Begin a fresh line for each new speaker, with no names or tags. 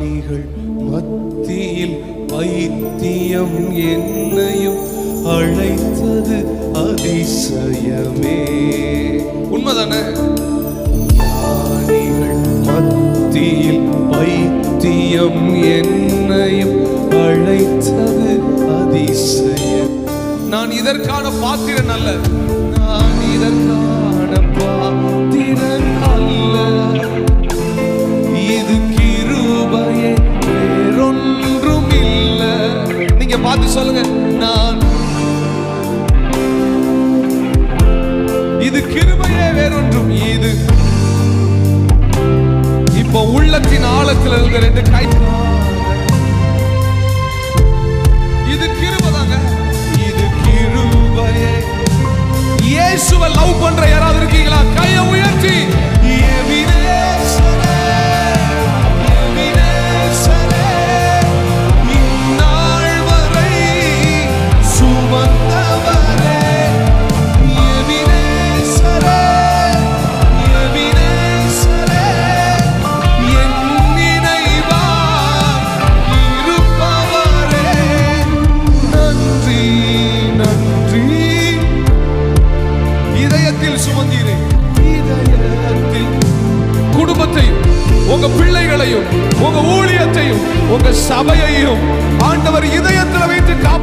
நீங்கள் மத்தியில் வைத்தியம் என்னையும் அழைத்தது அதிசயமே. உண்மைதானே? ஞானிகள் மத்தியில் வைத்தியம் என்னையும் அழைத்தது அதிசயம். நான் இதற்கான பாத்திரன் அல்ல. நான் இதற்கான பா பார்த்து சொல்லுங்க. நான் இது கிருபையே வேறொன்றும் இது இப்போ உள்ளத்தின் ஆழத்தில் இருந்த ரெண்டு கை இது கிருபதாங்க. இது கிருபையே. இயேசுவை லவ் பண்ற குடும்பத்தையும் உங்க பிள்ளைகளையும் உங்க ஊழியத்தையும் உங்க சபையையும் ஆண்டவர் இதயத்தில் வைத்து காப்பாற்று